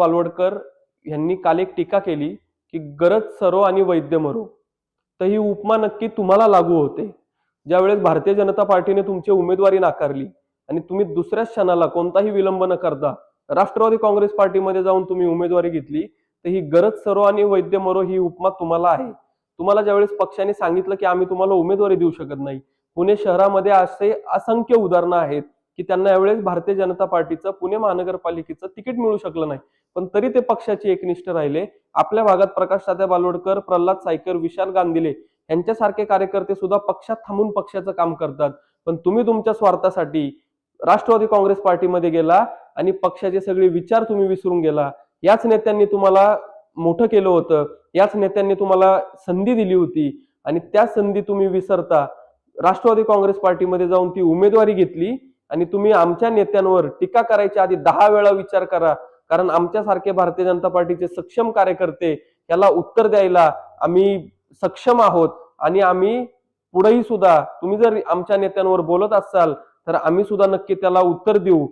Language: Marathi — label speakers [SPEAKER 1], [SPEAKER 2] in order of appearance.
[SPEAKER 1] बालवडकर यांनी काल एक टीका केली की गरज सरो आणि वैद्य मरो. तर ही उपमा नक्की तुम्हाला लागू होते. ज्यावेळेस भारतीय जनता पार्टीने तुमची उमेदवारी नाकारली आणि तुम्ही दुसऱ्याच क्षणाला कोणताही विलंब न करता राष्ट्रवादी काँग्रेस पार्टीमध्ये जाऊन तुम्ही उमेदवारी घेतली तर ही गरज सरो आणि वैद्य मरो ही उपमा तुम्हाला आहे. तुम्हाला ज्यावेळेस पक्षाने सांगितलं की आम्ही तुम्हाला उमेदवारी देऊ शकत नाही पुणे शहरामध्ये असे असंख्य उदाहरणं आहेत की त्यांना यावेळेस भारतीय जनता पार्टीचं पुणे महानगरपालिकेचं तिकीट मिळू शकलं नाही. पण तरी ते पक्षाचे एकनिष्ठ राहिले. आपल्या भागात प्रकाश साध्या बालोडकर प्रल्हाद सायकर विशाल गांधीले यांच्यासारखे कार्यकर्ते सुद्धा पक्षात थांबून पक्षाचं काम करतात. पण तुम्ही तुमच्या स्वार्थासाठी राष्ट्रवादी काँग्रेस पार्टीमध्ये गेला आणि पक्षाचे सगळे विचार तुम्ही विसरून गेला. याच नेत्यांनी तुम्हाला मोठं केलं होतं. याच नेत्यांनी तुम्हाला संधी दिली होती. आणि त्या संधी तुम्ही विसरता. राष्ट्रवादी काँग्रेस पार्टीमध्ये जाऊन ती उमेदवारी घेतली आणि तुम्ही आमच्या नेत्यांवर टीका करायच्या आधी दहा वेळा विचार करा. कारण आमच्यासारखे भारतीय जनता पार्टीचे सक्षम कार्यकर्ते याला उत्तर द्यायला आम्ही सक्षम आहोत आणि आम्ही पुढेही सुद्धा तुम्ही जर आमच्या नेत्यांवर बोलत असाल तर आम्ही सुद्धा नक्की त्याला उत्तर देऊ.